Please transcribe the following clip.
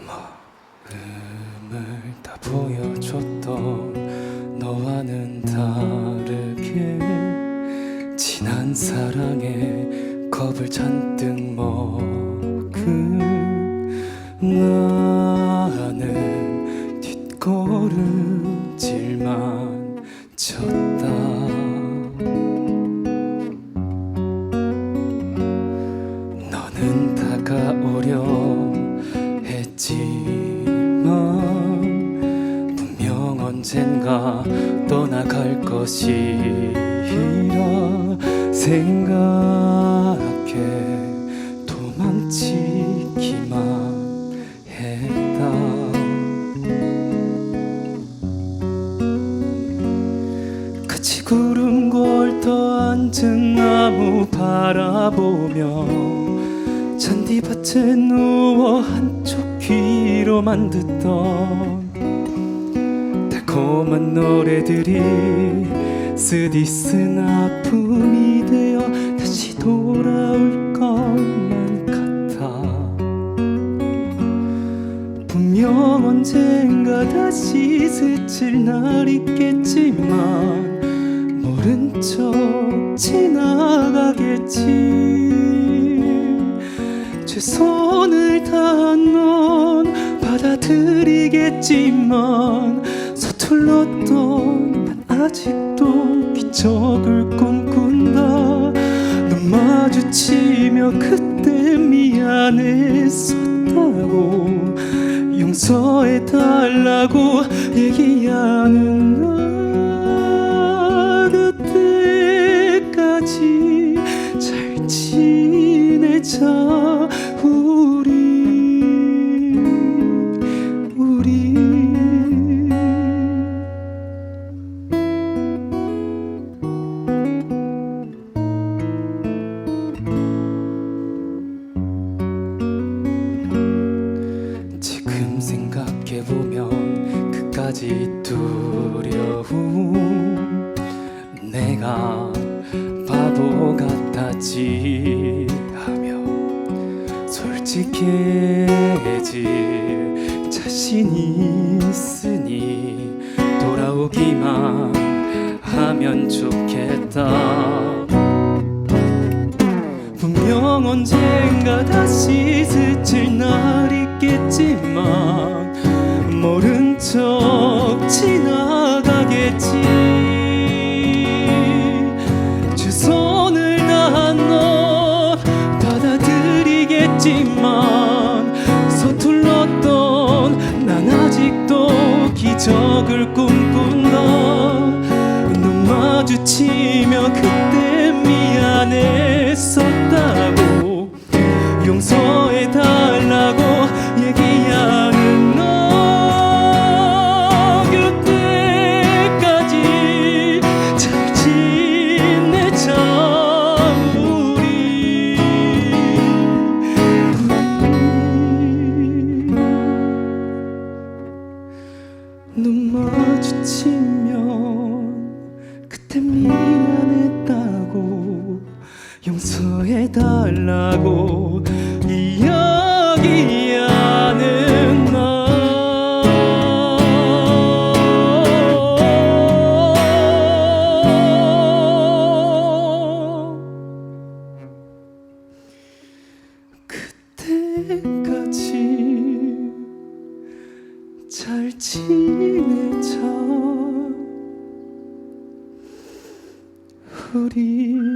마음을 다 보여줬던 너와는 다르게 지난 사랑에 겁을 잔뜩 먹은 나 떠나갈 것이라 생각해. 도망치기만 했다. 같이 구름 걸터 앉은 나무 바라보며 잔디밭에 누워 한쪽 귀로만 듣던 노래들이 쓰디쓴 아픔이 되어 다시 돌아올 것만 같아. 분명 언젠가 다시 스칠 날 있겠지만 모른 척 지나가겠지. 최선을 다한 넌 받아들이겠지만 서툴렀던 난 아직도 기적을 꿈꾼다. 눈 마주치며 그때 미안했었다고 용서해달라고 얘기하는 나 생각해보면 그까지 두려움 내가 바보 같았지 하며 솔직해질 자신이 있으니 돌아오기만 하면 좋겠다. 분명 언젠가 다시 스칠 날 있겠지만 모른 척 지나가겠지. 최선을 다한 넌 받아들이겠지만 서툴렀던 난 아직도 기적을 꿈꾼다. 눈 마주치며 그때 미안했었 지내자 우리